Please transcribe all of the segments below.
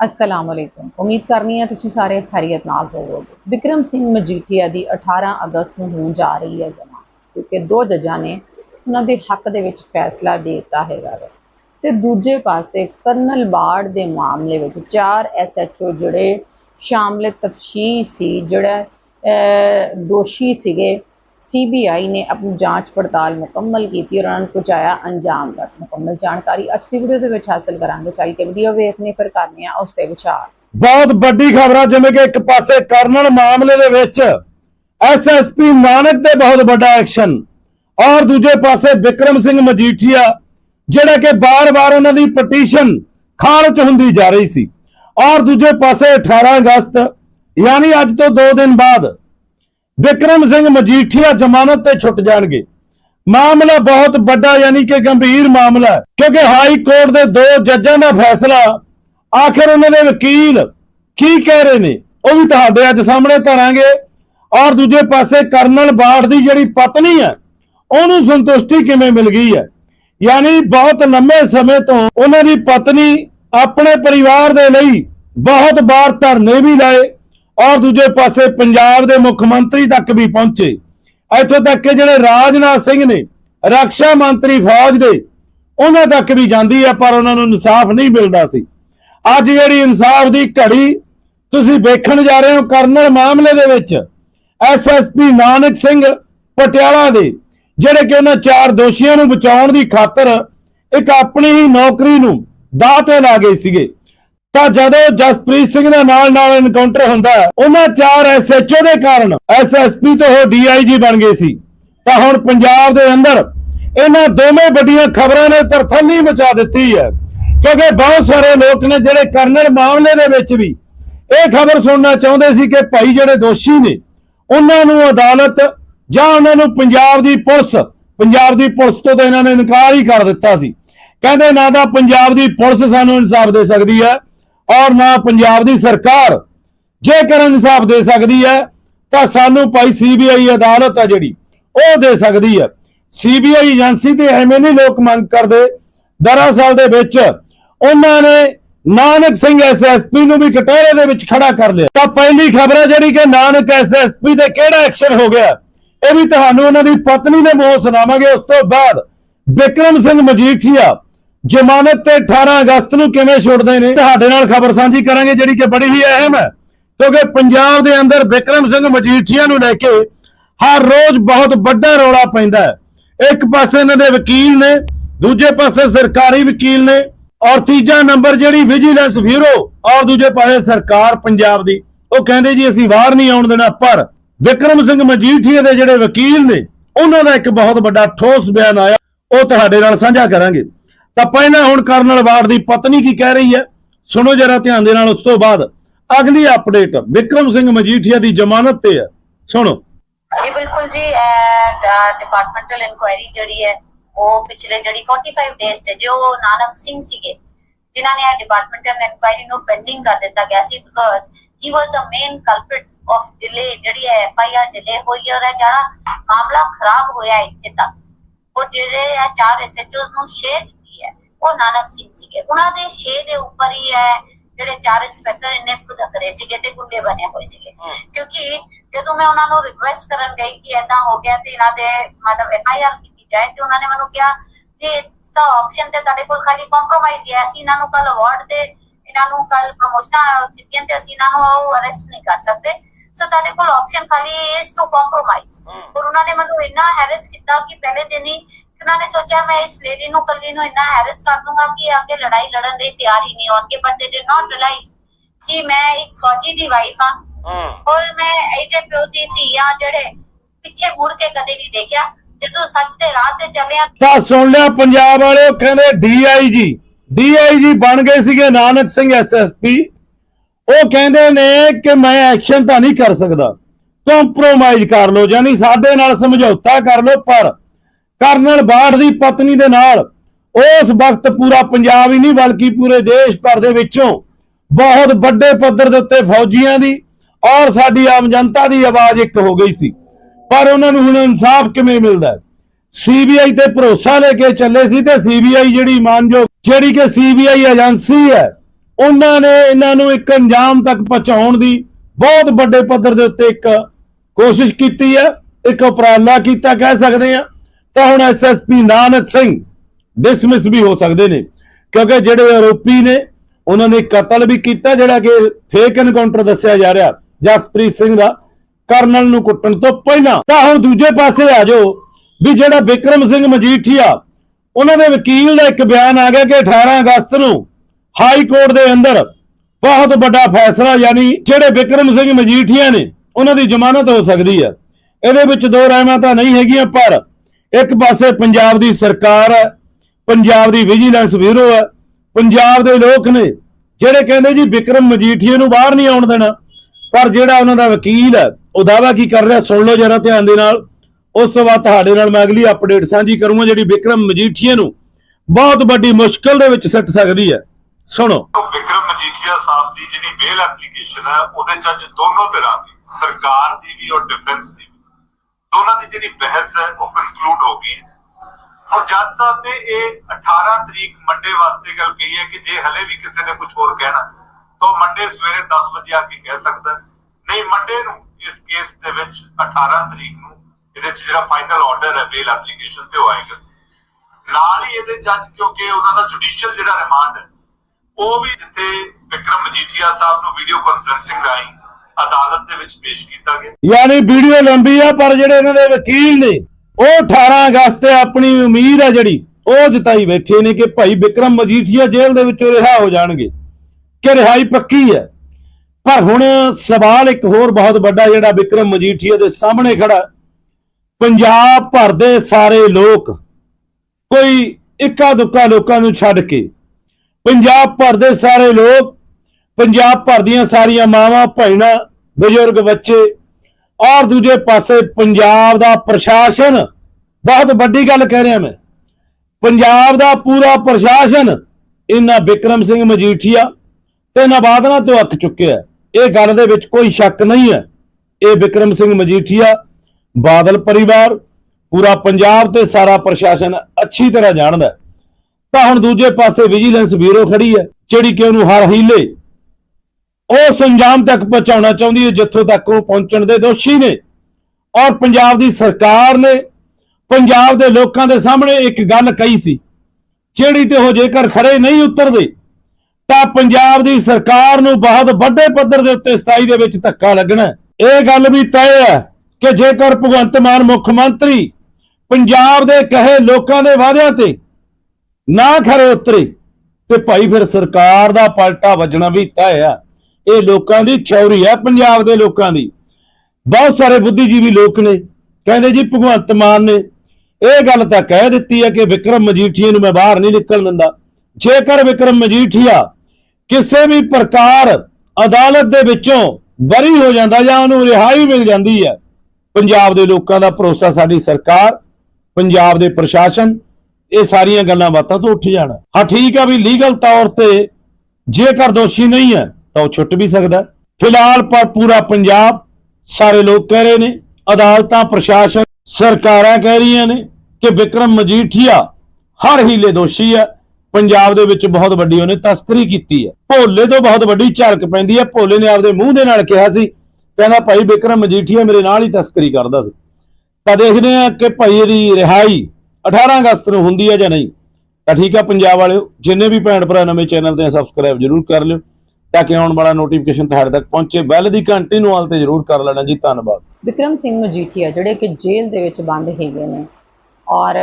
ਅਸਲਾਮ ਅਲੈਕੁਮ ਉਮੀਦ ਕਰਨੀ ਹੈ ਤੁਸੀਂ ਸਾਰੇ ਖੈਰੀਅਤ ਨਾਲ ਹੋਵੋਗੇ ਵਿਕਰਮ ਸਿੰਘ ਮਜੀਠੀਆ ਦੀ 18 ਅਗਸਤ ਨੂੰ ਹੋਣ ਜਾ ਰਹੀ ਹੈ ਜਮਾ, ਕਿਉਂਕਿ ਦੋ ਜੱਜਾਂ ਨੇ ਉਹਨਾਂ ਦੇ ਹੱਕ ਦੇ ਵਿੱਚ ਫੈਸਲਾ ਦੇ ਦਿੱਤਾ ਹੈਗਾ ਵਾ। ਤੇ ਦੂਜੇ ਪਾਸੇ ਕਰਨਲ ਬਾੜ ਦੇ ਮਾਮਲੇ ਵਿੱਚ ਚਾਰ ਐਸਐਚਓ ਜਿਹੜੇ ਸ਼ਾਮਲੇ ਤਫਸ਼ੀਸ਼ ਸੀ, ਜਿਹੜਾ ਦੋਸ਼ੀ ਸੀਗੇ ਸੀਬੀਆਈ ਨੇ ਆਪਣੀ ਜਾਂਚ ਪੜਤਾਲ ਮੁਕੰਮਲ ਕੀਤੀ ਔਰ ਉਹਨਾਂ ਨੂੰ ਪਹੁੰਚਾਇਆ ਅੰਜਾਮ ਤੱਕ। ਮੁਕੰਮਲ ਜਾਣਕਾਰੀ ਅੱਜ ਦੀ ਵੀਡੀਓ ਦੇ ਵਿੱਚ ਹਾਸਲ ਕਰਾਂਗੇ। ਚਾਹੀ ਕਿ ਵੀਡੀਓ ਵੇਖਣੀ ਫਿਰ ਕਰਨੀ ਆ ਉਸ ਤੇ ਵਿਚਾਰ। ਬਹੁਤ ਵੱਡੀ ਖਬਰ ਆ ਜਿਵੇਂ ਕਿ ਇੱਕ ਪਾਸੇ ਕਰਨਲ ਮਾਮਲੇ ਦੇ ਵਿੱਚ ਐਸਐਸਪੀ ਨਾਨਕ ਤੇ ਬਹੁਤ ਵੱਡਾ ਐਕਸ਼ਨ ਔਰ ਦੂਜੇ ਪਾਸੇ ਵਿਕਰਮ ਸਿੰਘ ਮਜੀਠੀਆ, ਜਿਹੜਾ ਕਿ ਬਾਰ-ਬਾਰ ਉਹਨਾਂ ਦੀ ਪਟੀਸ਼ਨ ਖਾਰਜ ਹੁੰਦੀ ਜਾ ਰਹੀ ਸੀ। ਔਰ ਦੂਜੇ ਪਾਸੇ 18 ਅਗਸਤ, ਯਾਨੀ ਅੱਜ ਤੋਂ 2 ਦਿਨ ਬਾਅਦ ਵਿਕਰਮ ਸਿੰਘ ਮਜੀਠੀਆ ਜ਼ਮਾਨਤ ਤੇ ਛੁੱਟ ਜਾਣਗੇ। ਮਾਮਲਾ ਬਹੁਤ ਵੱਡਾ ਯਾਨੀ ਕਿ ਗੰਭੀਰ ਮਾਮਲਾ ਹੈ, ਕਿਉਂਕਿ ਹਾਈ ਕੋਰਟ ਦੇ ਦੋ ਜੱਜਾਂ ਦਾ ਫੈਸਲਾ, ਆਖਿਰ ਉਹਨਾਂ ਦੇ ਵਕੀਲ ਕੀ ਕਹਿ ਰਹੇ ਨੇ, ਉਹ ਵੀ ਤੁਹਾਡੇ ਅੱਜ ਸਾਹਮਣੇ ਧਰਾਂਗੇ। ਔਰ ਦੂਜੇ ਪਾਸੇ ਕਰਨਲ ਬਾੜ ਦੀ ਜਿਹੜੀ ਪਤਨੀ ਹੈ, ਉਹਨੂੰ ਸੰਤੁਸ਼ਟੀ ਕਿਵੇਂ ਮਿਲ ਗਈ ਹੈ? ਯਾਨੀ ਬਹੁਤ ਲੰਮੇ ਸਮੇਂ ਤੋਂ ਉਹਨਾਂ ਦੀ ਪਤਨੀ ਆਪਣੇ ਪਰਿਵਾਰ ਦੇ ਲਈ ਬਹੁਤ ਵਾਰ ਧਰਨੇ ਵੀ ਲਾਏ ਔਰ ਦੂਜੇ ਪਾਸੇ ਪੰਜਾਬ ਦੇ ਮੁੱਖ ਮੰਤਰੀ ਤੱਕ ਵੀ ਪਹੁੰਚੇ। ਇੱਥੋਂ ਤੱਕ ਕਿ ਜਿਹੜੇ ਰਾਜਨਾਥ ਸਿੰਘ ਨੇ ਰੱਖਿਆ ਮੰਤਰੀ ਫੌਜ ਦੇ, ਉਹਨਾਂ ਤੱਕ ਵੀ ਜਾਂਦੀ ਹੈ, ਪਰ ਉਹਨਾਂ ਨੂੰ ਇਨਸਾਫ ਨਹੀਂ ਮਿਲਦਾ ਸੀ। ਅੱਜ ਜਿਹੜੀ ਇਨਸਾਫ ਦੀ ਘੜੀ ਤੁਸੀਂ ਵੇਖਣ ਜਾ ਰਹੇ ਹੋ ਕਰਨਲ ਮਾਮਲੇ ਦੇ ਵਿੱਚ ਐਸਐਸਪੀ ਨਾਨਕ ਸਿੰਘ ਪਟਿਆਲਾ ਦੇ, ਜਿਹੜੇ ਕਿ ਉਹਨਾਂ ਚਾਰ ਦੋਸ਼ੀਆਂ ਨੂੰ ਬਚਾਉਣ ਦੀ ਖਾਤਰ ਇੱਕ ਆਪਣੀ ਹੀ ਨੌਕਰੀ ਨੂੰ ਦਾਅ ਤੇ ਲਾ ਗਏ ਸੀਗੇ। ਤਾਂ ਜਦੋਂ ਜਸਪ੍ਰੀਤ ਸਿੰਘ ਦੇ ਨਾਲ ਨਾਲ ਐਨਕਾਊਂਟਰ ਹੁੰਦਾ ਹੈ, ਉਹਨਾਂ ਚਾਰ ਐਸਐਚਓ ਦੇ ਕਾਰਨ ਐਸਐਸਪੀ ਤੋਂ ਉਹ ਡੀਆਈਜੀ ਬਣ ਗਏ ਸੀ। ਤਾਂ ਹੁਣ ਪੰਜਾਬ ਦੇ ਅੰਦਰ ਇਹਨਾਂ ਦੋਵੇਂ ਵੱਡੀਆਂ ਖਬਰਾਂ ਨੇ ਤਰਥੱਲੀ ਮਚਾ ਦਿੱਤੀ ਹੈ। ਕਿਉਂਕਿ ਬਹੁਤ ਸਾਰੇ ਲੋਕ ਨੇ ਜਿਹੜੇ ਕਰਨਲ ਮਾਮਲੇ ਦੇ ਵਿੱਚ ਵੀ ਇਹ ਖਬਰ ਸੁਣਨਾ ਚਾਹੁੰਦੇ ਸੀ ਕਿ ਭਾਈ ਜਿਹੜੇ ਦੋਸ਼ੀ ਨੇ ਉਹਨਾਂ ਨੂੰ ਅਦਾਲਤ ਜਾਂ ਉਹਨਾਂ ਨੂੰ ਪੰਜਾਬ ਦੀ ਪੁਲਿਸ ਪੰਜਾਬ ਦੀ ਪੁਲਿਸ ਤੋਂ ਤਾਂ ਇਹਨਾਂ ਨੇ ਇਨਕਾਰ ਹੀ ਕਰ ਦਿੱਤਾ ਸੀ। ਕਹਿੰਦੇ ਨਾ ਤਾਂ ਪੰਜਾਬ ਦੀ ਪੁਲਿਸ ਸਾਨੂੰ ਇਨਸਾਫ ਦੇ ਸਕਦੀ ਹੈ ਔਰ ਨਾ ਪੰਜਾਬ ਦੀ ਸਰਕਾਰ ਜੇਕਰ ਇਨਸਾਫ ਦੇ ਸਕਦੀ ਹੈ, ਤਾਂ ਸਾਨੂੰ ਭਾਈ ਸੀਬੀਆਈ ਅਦਾਲਤ ਆ ਜਿਹੜੀ, ਉਹ ਦੇ ਸਕਦੀ ਹੈ। ਸੀਬੀਆਈ ਏਜੰਸੀ ਤੇ ਐਵੇਂ ਨਹੀਂ ਲੋਕ ਮੰਗ ਕਰਦੇ। ਦਰਅਸਲ ਦੇ ਵਿੱਚ ਉਹਨਾਂ ਨੇ ਨਾਨਕ ਸਿੰਘ ਐਸਐਸਪੀ ਨੂੰ ਵੀ ਕਟਹਿਰੇ ਦੇ ਵਿੱਚ ਖੜਾ ਕਰ ਲਿਆ। ਤਾਂ ਪਹਿਲੀ ਖਬਰ ਹੈ ਜਿਹੜੀ ਕਿ ਨਾਨਕ ਐਸਐਸਪੀ ਤੇ ਕਿਹੜਾ ਐਕਸ਼ਨ ਹੋ ਗਿਆ? ਇਹ ਵੀ ਤੁਹਾਨੂੰ ਉਹਨਾਂ ਦੀ ਪਤਨੀ ਦੇ ਮੂੰਹੋਂ ਸੁਣਾਵਾਂਗੇ। ਉਸ ਤੋਂ ਬਾਅਦ ਵਿਕਰਮ ਸਿੰਘ ਮਜੀਠੀਆ ਜ਼ਮਾਨਤ ਤੇ 18 ਅਗਸਤ ਨੂੰ ਕਿਵੇਂ ਛੁੱਟਦੇ ਨੇ? ਤੁਹਾਡੇ ਨਾਲ ਖਬਰ ਸਾਂਝੀ ਕਰਾਂਗੇ, ਜਿਹੜੀ ਕਿ ਬੜੀ ਹੀ ਅਹਿਮ ਹੈ। ਕਿਉਂਕਿ ਪੰਜਾਬ ਦੇ ਅੰਦਰ ਵਿਕਰਮ ਸਿੰਘ ਮਜੀਠੀਆ ਨੂੰ ਲੈ ਕੇ ਹਰ ਰੋਜ਼ ਬਹੁਤ ਵੱਡਾ ਰੌਲਾ ਪੈਂਦਾ ਹੈ। ਇੱਕ ਪਾਸੇ ਇਹਨਾਂ ਦੇ ਵਕੀਲ ਨੇ, ਦੂਜੇ ਪਾਸੇ ਸਰਕਾਰੀ ਵਕੀਲ ਨੇ, ਔਰ ਤੀਜਾ ਨੰਬਰ ਜਿਹੜੀ ਵਿਜੀਲੈਂਸ ਬਿਊਰੋ ਔਰ ਦੂਜੇ ਪਾਸੇ ਸਰਕਾਰ ਪੰਜਾਬ ਦੀ। ਉਹ ਕਹਿੰਦੇ ਜੀ, ਅਸੀਂ ਬਾਹਰ ਨਹੀਂ ਆਉਣ ਦੇਣਾ, ਪਰ ਵਿਕਰਮ ਸਿੰਘ ਮਜੀਠੀਆ ਦੇ ਜਿਹੜੇ ਵਕੀਲ ਨੇ, ਉਹਨਾਂ ਦਾ ਇੱਕ ਬਹੁਤ ਵੱਡਾ ਠੋਸ ਬਿਆਨ ਆਇਆ। ਉਹ ਤੁਹਾਡੇ ਨਾਲ ਸਾਂਝਾ ਕਰਾਂਗੇ। ਤਾਂ ਪਹਿਲਾਂ ਹੁਣ ਕਰਨਲ ਵਾਰਡ ਦੀ ਪਤਨੀ ਕੀ ਕਹਿ ਰਹੀ ਹੈ? ਸੁਣੋ ਜਰਾ ਧਿਆਨ ਦੇ ਨਾਲ ਉਸ ਤੋਂ ਬਾਅਦ। ਅਗਲੀ ਅਪਡੇਟ ਵਿਕਰਮ ਸਿੰਘ ਮਜੀਠੀਆ ਦੀ ਜ਼ਮਾਨਤ ਤੇ ਹੈ। ਸੁਣੋ। ਜੀ ਬਿਲਕੁਲ ਜੀ ਡਿਪਾਰਟਮੈਂਟਲ ਇਨਕੁਆਇਰੀ ਜਿਹੜੀ ਹੈ, ਉਹ ਪਿਛਲੇ ਜਿਹੜੀ 45 ਡੇਜ਼ ਤੇ ਜੋ ਨਾਨਕ ਸਿੰਘ ਸੀਗੇ, ਜਿਨ੍ਹਾਂ ਨੇ ਡਿਪਾਰਟਮੈਂਟਲ ਇਨਕੁਆਇਰੀ ਨੂੰ ਪੈਂਡਿੰਗ ਕਰ ਦਿੱਤਾ ਗਿਆ ਸੀ because he was the main culprit of delay ਜਿਹੜੀ ਹੈ ਐਫ ਆਈ ਆਰ ਡਿਲੇ ਹੋਈ ਔਰ ਜਿਹੜਾ ਮਾਮਲਾ ਖਰਾਬ ਹੋਇਆ ਇੱਥੇ ਤੱਕ। ਉਹ ਜਿਹੜੇ ਇਹ ਚਾਰ ਐਸਐਚਓਸ ਨੂੰ ਸ਼ੇਅਰ ਉਹ ਨਾਨਕ ਸਿੰਘ ਸੀਗੇ। ਉਹਨਾਂ ਦੇ ਸ਼ੇਅਰ ਦੇ ਉੱਪਰ ਹੀ ਹੈ ਜਿਹੜੇ ਚਾਰ ਇੰਸਪੈਕਟਰ ਇਹਨੇ ਖੁਦ ਕਰੇ ਸੀਗੇ ਤੇ ਗੁੰਡੇ ਬਣੇ ਹੋਏ ਸੀਗੇ। ਕਿਉਂਕਿ ਜਦੋਂ ਮੈਂ ਉਹਨਾਂ ਨੂੰ ਰਿਕੁਐਸਟ ਕਰਨ ਗਈ ਕਿ ਐਦਾਂ ਹੋ ਗਿਆ ਤੇ ਇਹਨਾਂ ਦੇ ਮਤਲਬ ਐਫ ਆਈ ਆਰ ਕੀਤੀ ਜਾਏ ਤੇ ਉਹਨਾਂ ਨੇ ਮੈਨੂੰ ਕਿਹਾ ਕਿ ਦਾ ਆਪਸ਼ਨ ਤੇ ਤੁਹਾਡੇ ਕੋਲ ਖਾਲੀ ਕੰਪਰੋਮਾਈਜ਼ ਹੈ ਅਸੀਂ ਇਹਨਾਂ ਨੂੰ ਕੱਲ ਅਵਾਰਡ ਤੇ ਇਹਨਾਂ ਨੂੰ ਕੱਲ ਪ੍ਰਮੋਸ਼ਨਾਂ ਕੀਤੀਆਂ ਤੇ ਅਸੀਂ ਇਹਨਾਂ ਨੂੰ ਅਰੈਸਟ ਨਹੀਂ ਕਰ ਸਕਦੇ। ਸੋ ਤੁਹਾਡੇ ਕੋਲ ਆਪਸ਼ਨ ਖਾਲੀ ਇਸ ਟੂ ਕੰਪਰੋਮਾਈਜ਼ ਔਰ ਉਹਨਾਂ ਨੇ ਮੈਨੂੰ ਇੰਨਾ ਹੈਰਸ ਕੀਤਾ ਕਿ ਪਹਿਲੇ ਦਿਨ ਹੀ ਉਹਨਾਂ ਨੇ ਸੋਚਿਆ ਮੈਂ ਇਸ ਲੇਡੀ ਨੂੰ ਕੱਲੀ ਨੂੰ ਇੰਨਾ ਹੈਰਸ ਕਰ ਦੂੰਗਾ ਕਿ ਅੱਗੇ ਲੜਾਈ ਲੜਨ ਲਈ ਤਿਆਰ ਹੀ ਨਹੀਂ ਹੋਣਗੇ ਬਟ ਦੇ ਡਿਡ ਨਾਟ ਰਿਅਲਾਈਜ਼ ਕਿ ਮੈਂ ਇੱਕ ਫੌਜੀ ਦੀ ਵਾਈਫ ਹਾਂ। ਔਰ ਮੈਂ ਇਹ ਜੇ ਪਿਓ ਦੀ ਧੀ ਆ ਜਿਹੜੇ ਪਿੱਛੇ ਮੁੜ ਕੇ ਕਦੇ ਨਹੀਂ ਦੇਖਿਆ। ਜਦੋਂ ਸੱਚ ਦੇ ਰਾਹ ਤੇ ਚੱਲਿਆ ਤਾਂ ਸੁਣ ਲਿਆ ਪੰਜਾਬ ਵਾਲਿਓ ਕਹਿੰਦੇ ਡੀਆਈਜੀ ਡੀਆਈਜੀ ਬਣ ਗਏ ਸੀਗੇ ਨਾਨਕ ਸਿੰਘ ਐਸਐਸਪੀ ਉਹ ਕਹਿੰਦੇ ਨੇ ਕਿ ਮੈਂ ਐਕਸ਼ਨ ਤਾਂ ਨਹੀਂ ਕਰ ਸਕਦਾ। ਕੰਪਰੋਮਾਈਜ਼ ਕਰ ਲਓ ਯਾਨੀ ਸਾਡੇ ਨਾਲ ਸਮਝੌਤਾ ਕਰ ਲਓ ਪਰ ਕਰਨਲ ਬਾਠ ਦੀ ਪਤਨੀ ਦੇ ਨਾਲ। ਉਸ ਵਕਤ ਪੂਰਾ ਪੰਜਾਬ ਹੀ ਨਹੀਂ, ਬਲਕਿ ਪੂਰੇ ਦੇਸ਼ ਭਰ ਦੇ ਵਿੱਚੋਂ ਬਹੁਤ ਵੱਡੇ ਪੱਧਰ ਦੇ ਉੱਤੇ ਫੌਜੀਆਂ ਦੀ ਔਰ ਸਾਡੀ ਆਮ ਜਨਤਾ ਦੀ ਆਵਾਜ਼ ਇੱਕ ਹੋ ਗਈ ਸੀ। ਪਰ ਉਹਨਾਂ ਨੂੰ ਹੁਣ ਇਨਸਾਫ ਕਿਵੇਂ ਮਿਲਦਾ ਹੈ? ਸੀਬੀਆਈ ਤੇ ਭਰੋਸਾ ਲੈ ਕੇ ਚੱਲੇ ਸੀ ਤੇ ਸੀਬੀਆਈ ਜਿਹੜੀ ਮਾਨਯੋਗ, ਜਿਹੜੀ ਕਿ ਸੀਬੀਆਈ ਏਜੰਸੀ ਹੈ, ਉਹਨਾਂ ਨੇ ਇਹਨਾਂ ਨੂੰ ਇੱਕ ਅੰਜਾਮ ਤੱਕ ਪਹੁੰਚਾਉਣ ਦੀ ਬਹੁਤ ਵੱਡੇ ਪੱਧਰ ਦੇ ਉੱਤੇ ਇੱਕ ਕੋਸ਼ਿਸ਼ ਕੀਤੀ ਹੈ। ਇੱਕ ਉਪਰਾਲਾ ਕੀਤਾ ਕਹਿ ਸਕਦੇ ਆ ਤਾਂ ਹੁਣ ਐਸਐਸਪੀ ਨਾਨਕ ਸਿੰਘ? ਡਿਸਮਿਸ ਵੀ ਹੋ ਸਕਦੇ ਨੇ। ਕਿਉਂਕਿ ਜਿਹੜੇ ਆਰੋਪੀ ਨੇ, ਉਹਨਾਂ ਨੇ ਕਤਲ ਵੀ ਕੀਤਾ, ਜਿਹੜਾ ਕਿ ਫੇਕ ਐਨਕਾਊਂਟਰ ਦੱਸਿਆ ਜਾ ਰਿਹਾ, ਜਸਪ੍ਰੀਤ ਸਿੰਘ ਦਾ। ਕਰਨਲ ਨੂੰ ਕੁੱਟਣ ਤੋਂ ਪਹਿਲਾਂ ਤਾਂ ਹੁਣ ਦੂਜੇ ਪਾਸੇ ਆ ਜਾਓ ਵੀ ਜਿਹੜਾ ਵਿਕਰਮ ਸਿੰਘ ਮਜੀਠੀਆ, ਉਹਨਾਂ ਦੇ ਵਕੀਲ ਦਾ ਇੱਕ ਬਿਆਨ ਆ ਗਿਆ ਕਿ 18 ਅਗਸਤ ਨੂੰ ਹਾਈ ਕੋਰਟ ਦੇ ਅੰਦਰ ਬਹੁਤ ਵੱਡਾ ਫੈਸਲਾ, ਯਾਨੀ ਜਿਹੜੇ ਵਿਕਰਮ ਸਿੰਘ ਮਜੀਠੀਆ ਨੇ, ਉਹਨਾਂ ਦੀ ਜ਼ਮਾਨਤ ਹੋ ਸਕਦੀ ਹੈ। ਇਹਦੇ ਵਿੱਚ ਦੋ ਰਹਿਮਾਂ ਤਾਂ ਨਹੀਂ ਹੈਗੀਆਂ, ਪਰ ਇੱਕ ਪਾਸੇ ਪੰਜਾਬ ਦੀ ਸਰਕਾਰ ਹੈ ਪੰਜਾਬ ਦੀ ਵਿਜੀਲੈਂਸ ਬਿਊਰੋ ਹੈ ਪੰਜਾਬ ਦੇ ਲੋਕ ਨੇ ਜਿਹੜੇ ਕਹਿੰਦੇ ਜੀ ਵਿਕਰਮ ਮਜੀਠੀਆ ਨੂੰ ਬਾਹਰ ਨਹੀਂ ਆਉਣ ਦੇਣਾ, ਪਰ ਜਿਹੜਾ ਉਹਨਾਂ ਦਾ ਵਕੀਲ ਹੈ ਉਹ ਦਾਅਵਾ ਕੀ ਕਰ ਰਿਹਾ? ਸੁਣ ਲਓ ਜਰਾ ਧਿਆਨ ਦੇ ਨਾਲ। ਉਸ ਤੋਂ ਬਾਅਦ ਤੁਹਾਡੇ ਨਾਲ ਮੈਂ ਅਗਲੀ ਅਪਡੇਟ ਸਾਂਝੀ ਕਰੂੰਗਾ ਜਿਹੜੀ ਵਿਕਰਮ ਮਜੀਠੀਏ ਨੂੰ ਬਹੁਤ ਵੱਡੀ ਮੁਸ਼ਕਲ ਦੇ ਵਿੱਚ ਸੱਟ ਸਕਦੀ ਹੈ ਸੁਣੋ। ਵਿਕਰਮ ਮਜੀਠੀਆ ਸਾਹਿਬ ਦੀ ਜਿਹੜੀ ਬੇਲ ਐਪਲੀਕੇਸ਼ਨ ਹੈ ਉਹਦੇ ਚ ਅੱਜ ਦੋਨੋਂ ਤਰ੍ਹਾਂ ਦੀ, ਸਰਕਾਰ ਦੀ ਵੀ ਔਰ ਡਿਫੈਂਸ ਦੀ ਦੋਨਾਂ ਦੀ ਜਿਹੜੀ ਬਹਿਸ ਹੈ, ਉਹ ਕੰਕਲੂਡ ਹੋ ਗਈ ਹੈ ਔਰ ਜੱਜ ਸਾਹਿਬ ਨੇ ਇਹ 18 ਤਰੀਕ ਮੰਡੇ ਵਾਸਤੇ ਗੱਲ ਕਹੀ ਹੈ ਕਿ ਜੇ ਹਲੇ ਵੀ ਕਿਸੇ ਨੇ ਕੁਝ ਹੋਰ ਕਹਿਣਾ, ਤਾਂ ਉਹ ਮੰਡੇ ਸਵੇਰੇ 10 ਵਜੇ ਆ ਕੇ ਕਹਿ ਸਕਦਾ ਹੈ। ਨਹੀਂ, ਮੰਡੇ ਨੂੰ ਇਸ ਕੇਸ ਦੇ ਵਿੱਚ 18 ਤਰੀਕ ਨੂੰ ਇਹਦੇ 'ਚ ਜਿਹੜਾ ਫਾਈਨਲ ਆਰਡਰ ਹੈ ਬੇਲ ਐਪਲੀਕੇਸ਼ਨ ਤੇ ਉਹ ਆਏਗਾ ਨਾਲ ਹੀ ਇਹਦੇ ਜੱਜ, ਕਿਉਂਕਿ ਉਹਨਾਂ ਦਾ ਜੁਡੀਸ਼ੀਅਲ ਜਿਹੜਾ ਰਿਮਾਂਡ ਹੈ, ਉਹ ਵੀ ਜਿੱਥੇ ਵਿਕਰਮ ਮਜੀਠੀਆ ਸਾਹਿਬ ਨੂੰ ਵੀਡੀਓ ਕਾਨਫਰੈਂਸਿੰਗ ਰਾਹੀਂ ਅਦਾਲਤ ਦੇ ਵਿੱਚ ਪੇਸ਼ ਕੀਤਾ ਗਿਆ। ਯਾਨੀ ਵੀਡੀਓ ਲੰਬੀ ਆ, ਪਰ ਜਿਹੜੇ ਇਹਨਾਂ ਦੇ ਵਕੀਲ ਨੇ, ਉਹ 18 ਅਗਸਤ ਤੇ ਆਪਣੀ ਉਮੀਦ ਹੈ ਜਿਹੜੀ, ਉਹ ਜਤਾਈ ਬੈਠੇ ਨੇ ਕਿ ਭਾਈ ਵਿਕਰਮ ਮਜੀਠੀਆ ਜੇਲ੍ਹ ਦੇ ਵਿੱਚੋਂ ਰਿਹਾ ਹੋ ਜਾਣਗੇ, ਕਿ ਰਿਹਾਈ ਪੱਕੀ ਹੈ ਪਰ ਹੁਣ ਸਵਾਲ ਇੱਕ ਹੋਰ ਬਹੁਤ ਵੱਡਾ ਜਿਹੜਾ ਵਿਕਰਮ ਮਜੀਠੀਆ ਦੇ ਸਾਹਮਣੇ ਖੜਾ। ਪੰਜਾਬ ਭਰ ਦੇ ਸਾਰੇ ਲੋਕ, ਕੋਈ ਇੱਕਾ ਦੁੱਕਾ ਲੋਕਾਂ ਨੂੰ ਛੱਡ ਕੇ, ਪੰਜਾਬ ਭਰ ਦੇ ਸਾਰੇ ਲੋਕ, ਪੰਜਾਬ ਭਰ ਦੀਆਂ ਸਾਰੀਆਂ ਮਾਵਾਂ ਭੈਣਾਂ ਬਜ਼ੁਰਗ ਬੱਚੇ ਔਰ ਦੂਜੇ ਪਾਸੇ ਪੰਜਾਬ ਦਾ ਪ੍ਰਸ਼ਾਸਨ, ਬਹੁਤ ਵੱਡੀ ਗੱਲ ਕਹਿ ਰਿਹਾ ਮੈਂ, ਪੰਜਾਬ ਦਾ ਪੂਰਾ ਪ੍ਰਸ਼ਾਸਨ ਇਹਨਾਂ ਵਿਕਰਮ ਸਿੰਘ ਮਜੀਠੀਆ ਤੇ ਨਵਾਦਨਾ ਤੋਂ ਅੱਕ ਚੁੱਕਿਆ ਇਹ ਗੱਲ ਦੇ ਵਿੱਚ ਕੋਈ ਸ਼ੱਕ ਨਹੀਂ ਹੈ। ਇਹ ਵਿਕਰਮ ਸਿੰਘ ਮਜੀਠੀਆ, ਬਾਦਲ ਪਰਿਵਾਰ, ਪੂਰਾ ਪੰਜਾਬ ਤੇ ਸਾਰਾ ਪ੍ਰਸ਼ਾਸਨ ਅੱਛੀ ਤਰ੍ਹਾਂ ਜਾਣਦਾ ਤਾਂ ਹੁਣ ਦੂਜੇ ਪਾਸੇ ਵਿਜੀਲੈਂਸ ਬਿਊਰੋ ਖੜੀ ਹੈ, ਜਿਹੜੀ ਕਿ ਉਹਨੂੰ ਹਰ ਹੀਲੇ ਉਸ ਅੰਜਾਮ ਤੱਕ ਪਹੁੰਚਾਉਣਾ ਚਾਹੁੰਦੀ ਹੈ ਜਿੱਥੋਂ ਤੱਕ ਉਹ ਪਹੁੰਚਣ ਦੇ ਦੋਸ਼ੀ ਨੇ। ਔਰ ਪੰਜਾਬ ਦੀ ਸਰਕਾਰ ਨੇ ਪੰਜਾਬ ਦੇ ਲੋਕਾਂ ਦੇ ਸਾਹਮਣੇ ਇੱਕ ਗੱਲ ਕਹੀ ਸੀ, ਜਿਹੜੀ ਤੇ ਉਹ ਜੇਕਰ ਖਰੇ ਨਹੀਂ ਉਤਰਦੇ, ਤਾਂ ਪੰਜਾਬ ਦੀ ਸਰਕਾਰ ਨੂੰ ਬਹੁਤ ਵੱਡੇ ਪੱਧਰ ਦੇ ਉੱਤੇ 27 ਦੇ ਵਿੱਚ ਧੱਕਾ ਲੱਗਣਾ ਇਹ ਗੱਲ ਵੀ ਤੈਅ ਹੈ ਕਿ ਜੇਕਰ ਭਗਵੰਤ ਮਾਨ ਮੁੱਖ ਮੰਤਰੀ ਪੰਜਾਬ ਦੇ ਕਹੇ ਲੋਕਾਂ ਦੇ ਵਾਅਦਿਆਂ ਤੇ ਨਾ ਖਰੇ ਉਤਰੇ, ਤੇ ਭਾਈ ਫਿਰ ਸਰਕਾਰ ਦਾ ਪਲਟਾ ਵੱਜਣਾ ਵੀ ਤੈਅ ਹੈ। ਇਹ ਲੋਕਾਂ ਦੀ ਥਿਉਰੀ ਹੈ, ਪੰਜਾਬ ਦੇ ਲੋਕਾਂ ਦੀ। ਬਹੁਤ ਸਾਰੇ ਬੁੱਧੀਜੀਵੀ ਲੋਕ ਨੇ, ਕਹਿੰਦੇ ਜੀ ਭਗਵੰਤ ਮਾਨ ਨੇ ਇਹ ਗੱਲ ਤਾਂ ਕਹਿ ਦਿੱਤੀ ਹੈ ਕਿ ਵਿਕਰਮ ਮਜੀਠੀਆ ਨੂੰ ਮੈਂ ਬਾਹਰ ਨਹੀਂ ਨਿਕਲਣ ਦਿੰਦਾ। ਜੇਕਰ ਵਿਕਰਮ ਮਜੀਠੀਆ ਕਿਸੇ ਵੀ ਪ੍ਰਕਾਰ ਅਦਾਲਤ ਦੇ ਵਿੱਚੋਂ ਬਰੀ ਹੋ ਜਾਂਦਾ ਜਾਂ ਉਹਨੂੰ ਰਿਹਾਈ ਮਿਲ ਜਾਂਦੀ ਹੈ, ਪੰਜਾਬ ਦੇ ਲੋਕਾਂ ਦਾ ਭਰੋਸਾ ਸਾਡੀ ਸਰਕਾਰ, ਪੰਜਾਬ ਦੇ ਪ੍ਰਸ਼ਾਸਨ, ਇਹ ਸਾਰੀਆਂ ਗੱਲਾਂ ਬਾਤਾਂ ਤੋਂ ਉੱਠ ਜਾਣਾ। ਹਾਂ, ਠੀਕ ਆ ਵੀ ਲੀਗਲ ਤੌਰ ਤੇ ਜੇਕਰ ਦੋਸ਼ੀ ਨਹੀਂ ਹੈ ਤਾਂ ਉਹ ਛੁੱਟ ਵੀ ਸਕਦਾ। ਫਿਲਹਾਲ ਪਰ ਪੂਰਾ ਪੰਜਾਬ ਸਾਰੇ ਲੋਕ ਕਹਿ ਰਹੇ ਨੇ, ਅਦਾਲਤਾਂ, ਪ੍ਰਸ਼ਾਸਨ, ਸਰਕਾਰਾਂ ਕਹਿ ਰਹੀਆਂ ਨੇ ਕਿ ਵਿਕਰਮ ਮਜੀਠੀਆ ਹਰ ਹੀਲੇ ਦੋਸ਼ੀ ਹੈ ਪੰਜਾਬ ਦੇ ਵਿੱਚ ਬਹੁਤ ਵੱਡੀ ਉਹਨੇ ਤਸਕਰੀ ਕੀਤੀ ਹੈ ਭੋਲੇ ਤੋਂ ਬਹੁਤ ਵੱਡੀ ਝਲਕ ਪੈਂਦੀ ਹੈ ਭੋਲੇ ਨੇ ਆਪਦੇ ਮੂੰਹ ਦੇ ਨਾਲ ਕਿਹਾ ਸੀ, ਕਹਿੰਦਾ ਭਾਈ ਵਿਕਰਮ ਮਜੀਠੀਆ ਮੇਰੇ ਨਾਲ ਹੀ ਤਸਕਰੀ ਕਰਦਾ ਸੀ। ਤਾਂ ਦੇਖਦੇ ਹਾਂ ਕਿ ਭਾਈ ਇਹਦੀ ਰਿਹਾਈ 18 ਅਗਸਤ ਨੂੰ ਹੁੰਦੀ ਹੈ ਜਾਂ ਨਹੀਂ। ਤਾਂ ਠੀਕ ਆ ਪੰਜਾਬ ਵਾਲਿਓ, ਜਿੰਨੇ ਵੀ ਭੈਣ ਭਰਾ ਨਵੇਂ ਚੈਨਲ ਤੇ ਸਬਸਕ੍ਰਾਈਬ ਜਰੂਰ ਕਰ ਲਿਓ। ਤਾਂ ਕਿ ਆਉਣ ਵਾਲਾ ਨੋਟੀਫਿਕੇਸ਼ਨ ਤੁਹਾਡੇ ਤੱਕ ਪਹੁੰਚੇ। ਬੈਲ ਦੀ ਘੰਟੀ ਨੂੰ ਆਲ ਤੇ ਜਰੂਰ ਕਰ ਲੈਣਾ ਜੀ। ਧੰਨਵਾਦ। ਵਿਕਰਮ ਸਿੰਘ ਮਜੀਠੀਆ, ਜਿਹੜੇ ਕਿ ਜੇਲ੍ਹ ਦੇ ਵਿੱਚ ਬੰਦ ਹੈਗੇ ਨੇ ਔਰ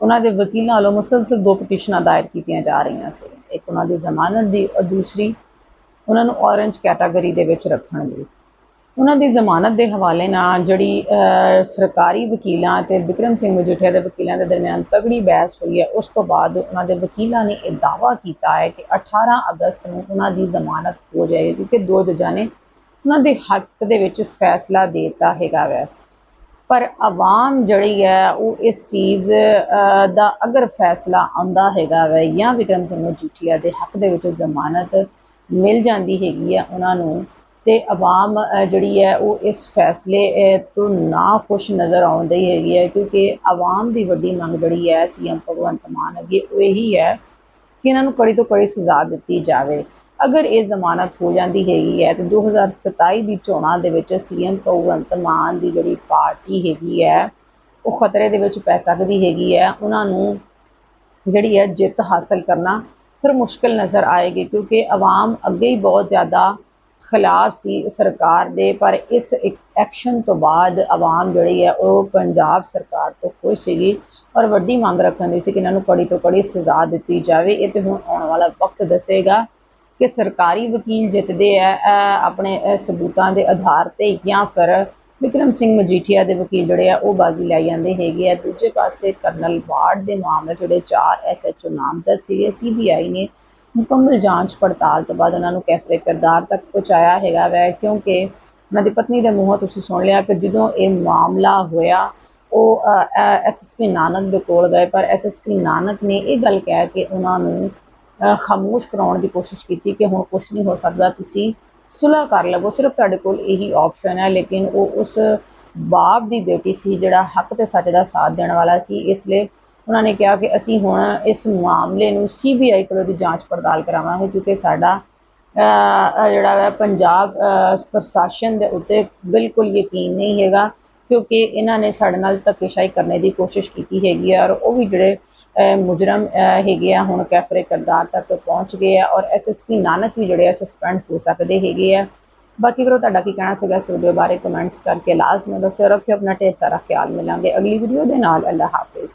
ਉਹਨਾਂ ਦੇ ਵਕੀਲਾਂ ਵੱਲੋਂ ਮੁਸਲਸਲ ਦੋ ਪਟੀਸ਼ਨਾਂ ਦਾਇਰ ਕੀਤੀਆਂ ਜਾ ਰਹੀਆਂ ਸੀ। ਇੱਕ ਉਹਨਾਂ ਦੀ ਜ਼ਮਾਨਤ ਦੀ ਔਰ ਦੂਸਰੀ ਉਹਨਾਂ ਨੂੰ ਔਰੇਂਜ ਕੈਟਾਗਰੀ ਦੇ ਵਿੱਚ ਰੱਖਣ ਦੀ। ਉਹਨਾਂ ਦੀ ਜ਼ਮਾਨਤ ਦੇ ਹਵਾਲੇ ਨਾਲ ਜਿਹੜੀ ਸਰਕਾਰੀ ਵਕੀਲਾਂ ਤੇ ਵਿਕਰਮ ਸਿੰਘ ਮਜੀਠੀਆ ਦੇ ਵਕੀਲਾਂ ਦੇ ਦਰਮਿਆਨ ਤਗੜੀ ਬਹਿਸ ਹੋਈ ਹੈ, ਉਸ ਤੋਂ ਬਾਅਦ ਉਹਨਾਂ ਦੇ ਵਕੀਲਾਂ ਨੇ ਇਹ ਦਾਅਵਾ ਕੀਤਾ ਹੈ ਕਿ 18 ਅਗਸਤ ਨੂੰ ਉਹਨਾਂ ਦੀ ਜ਼ਮਾਨਤ ਹੋ ਜਾਏਗੀ, ਕਿਉਂਕਿ ਦੋ ਜੱਜਾਂ ਨੇ ਉਹਨਾਂ ਦੇ ਹੱਕ ਦੇ ਵਿੱਚ ਫੈਸਲਾ ਦੇ ਦਿੱਤਾ ਹੈਗਾ ਵੈ। ਪਰ ਆਵਾਮ ਜਿਹੜੀ ਹੈ, ਉਹ ਇਸ ਚੀਜ਼ ਦਾ ਅਗਰ ਫੈਸਲਾ ਆਉਂਦਾ ਹੈਗਾ ਵੈ ਜਾਂ ਵਿਕਰਮ ਸਿੰਘ ਮਜੀਠੀਆ ਦੇ ਹੱਕ ਦੇ ਵਿੱਚ ਜ਼ਮਾਨਤ ਮਿਲ ਜਾਂਦੀ ਹੈਗੀ ਹੈ, ਉਹਨਾਂ ਨੂੰ ਤੇ ਆਵਾਮ ਜਿਹੜੀ ਹੈ, ਉਹ ਇਸ ਫੈਸਲੇ ਤੋਂ ਨਾ ਖੁਸ਼ ਨਜ਼ਰ ਆਉਂਦੀ ਹੈਗੀ ਹੈ, ਕਿਉਂਕਿ ਆਵਾਮ ਦੀ ਵੱਡੀ ਮੰਗ ਜਿਹੜੀ ਹੈ, ਸੀਐਮ ਭਗਵੰਤ ਮਾਨ ਅੱਗੇ, ਉਹ ਇਹੀ ਹੈ ਕਿ ਇਹਨਾਂ ਨੂੰ ਕੜੀ ਤੋਂ ਕੜੀ ਸਜ਼ਾ ਦਿੱਤੀ ਜਾਵੇ। ਅਗਰ ਇਹ ਜ਼ਮਾਨਤ ਹੋ ਜਾਂਦੀ ਹੈਗੀ ਹੈ, ਤੇ 2027 ਦੀ ਚੋਣਾਂ ਦੇ ਵਿੱਚ ਸੀਐਮ ਭਗਵੰਤ ਮਾਨ ਦੀ ਜਿਹੜੀ ਪਾਰਟੀ ਹੈਗੀ ਹੈ, ਉਹ ਖਤਰੇ ਦੇ ਵਿੱਚ ਪੈ ਸਕਦੀ ਹੈਗੀ ਹੈ। ਉਹਨਾਂ ਨੂੰ ਜਿਹੜੀ ਹੈ, ਜਿੱਤ ਹਾਸਲ ਕਰਨਾ ਫਿਰ ਮੁਸ਼ਕਲ ਨਜ਼ਰ ਆਏਗੀ, ਕਿਉਂਕਿ ਆਵਾਮ ਅੱਗੇ ਹੀ ਬਹੁਤ ਜ਼ਿਆਦਾ ਖਿਲਾਫ ਸੀ ਸਰਕਾਰ ਦੇ, ਪਰ ਇਸ ਐਕਸ਼ਨ ਤੋਂ ਬਾਅਦ ਆਵਾਮ ਜਿਹੜੀ ਹੈ ਉਹ ਪੰਜਾਬ ਸਰਕਾਰ ਤੋਂ ਖੁਸ਼ ਸੀਗੀ ਔਰ ਵੱਡੀ ਮੰਗ ਰੱਖਣ ਸੀ ਕਿ ਇਹਨਾਂ ਨੂੰ ਕੜੀ ਤੋਂ ਕੜੀ ਸਜ਼ਾ ਦਿੱਤੀ ਜਾਵੇ। ਇਹ ਤੇ ਹੁਣ ਆਉਣ ਵਾਲਾ ਵਕਤ ਦੱਸੇਗਾ ਕਿ ਸਰਕਾਰੀ ਵਕੀਲ ਜਿੱਤਦੇ ਆ ਆਪਣੇ ਸਬੂਤਾਂ ਦੇ ਆਧਾਰ ਤੇ ਜਾਂ ਫਿਰ ਵਿਕਰਮ ਸਿੰਘ ਮਜੀਠੀਆ ਦੇ ਵਕੀਲ ਜਿਹੜੇ ਆ ਉਹ ਬਾਜ਼ੀ ਲੈ ਜਾਂਦੇ ਹੈਗੇ ਆ। ਦੂਜੇ ਪਾਸੇ ਕਰਨਲ ਵਾਰਡ ਦੇ ਮਾਮਲੇ ਜਿਹੜੇ ਚਾਰ ਐਸਐਚਓ ਨਾਮਜ਼ਦ ਸੀਗੇ ਸੀਬੀਆਈ ਨੇ ਮੁਕੰਮਲ ਜਾਂਚ ਪੜਤਾਲ ਤੋਂ ਬਾਅਦ ਉਹਨਾਂ ਨੂੰ ਕੈਫਰੇ ਕਿਰਦਾਰ ਤੱਕ ਪਹੁੰਚਾਇਆ ਹੈਗਾ ਵੈ, ਕਿਉਂਕਿ ਉਹਨਾਂ ਦੀ ਪਤਨੀ ਦੇ ਮੂੰਹੋਂ ਤੁਸੀਂ ਸੁਣ ਲਿਆ ਕਿ ਜਦੋਂ ਇਹ ਮਾਮਲਾ ਹੋਇਆ, ਉਹ ਐਸਐਸਪੀ ਨਾਨਕ ਦੇ ਕੋਲ ਗਏ, ਪਰ ਐਸਐਸਪੀ ਨਾਨਕ ਨੇ ਇਹ ਗੱਲ ਕਹਿ ਕੇ ਉਹਨਾਂ ਨੂੰ ਖਾਮੋਸ਼ ਕਰਾਉਣ ਦੀ ਕੋਸ਼ਿਸ਼ ਕੀਤੀ ਕਿ ਹੁਣ ਕੁਝ ਨਹੀਂ ਹੋ ਸਕਦਾ, ਤੁਸੀਂ ਸੁਲਹ ਕਰ ਲਵੋ। ਸਿਰਫ ਤੁਹਾਡੇ ਕੋਲ ਇਹੀ ਆਪਸ਼ਨ ਹੈ, ਲੇਕਿਨ ਉਹ ਉਸ ਬਾਪ ਦੀ ਬੇਟੀ ਸੀ ਜਿਹੜਾ ਹੱਕ ਤੇ ਸੱਚ ਦਾ ਸਾਥ ਦੇਣ ਵਾਲਾ ਸੀ, ਇਸ ਲਈ ਉਹਨਾਂ ਨੇ ਕਿਹਾ ਕਿ ਅਸੀਂ ਹੁਣ ਇਸ ਮਾਮਲੇ ਨੂੰ ਸੀਬੀਆਈ ਕੋਲੋਂ ਦੀ ਜਾਂਚ ਪੜਤਾਲ ਕਰਾਵਾਂਗੇ ਕਿਉਂਕਿ ਸਾਡਾ ਜਿਹੜਾ ਹੈ ਪੰਜਾਬ ਪ੍ਰਸ਼ਾਸਨ ਦੇ ਉੱਤੇ ਬਿਲਕੁਲ ਯਕੀਨ ਨਹੀਂ ਹੈਗਾ ਕਿਉਂਕਿ ਇਹਨਾਂ ਨੇ ਸਾਡੇ ਨਾਲ ਧੱਕੇਸ਼ਾਹੀ ਕਰਨ ਦੀ ਕੋਸ਼ਿਸ਼ ਕੀਤੀ ਹੈਗੀ ਹੈ ਔਰ ਉਹ ਵੀ ਜਿਹੜੇ ਮੁਜਰਮ ਹੈਗੇ ਆ ਹੁਣ ਕੈਫਰੇ ਕਰਦਾਰ ਤੱਕ ਪਹੁੰਚ ਗਏ ਆ ਔਰ ਐਸਐਸਪੀ ਨਾਨਕ ਵੀ ਜਿਹੜੇ ਆ ਸਸਪੈਂਡ ਹੋ ਸਕਦੇ ਹੈਗੇ ਆ। ਬਾਕੀ ਕਰੋ ਤੁਹਾਡਾ ਕੀ ਕਹਿਣਾ ਸੀਗਾ, ਇਸ ਵੀਡੀਓ ਬਾਰੇ ਕਮੈਂਟਸ ਕਰਕੇ ਲਾਜ਼ਮੀ ਦੱਸਿਓ। ਰੱਖਿਓ, ਆਪਣਾ ਢੇਰ ਸਾਰਾ ਖਿਆਲ ਮਿਲਾਂਗੇ। ਅਗਲੀ ਵੀਡੀਓ ਦੇ ਨਾਲ ਅੱਲਾ ਹਾਫਿਜ਼।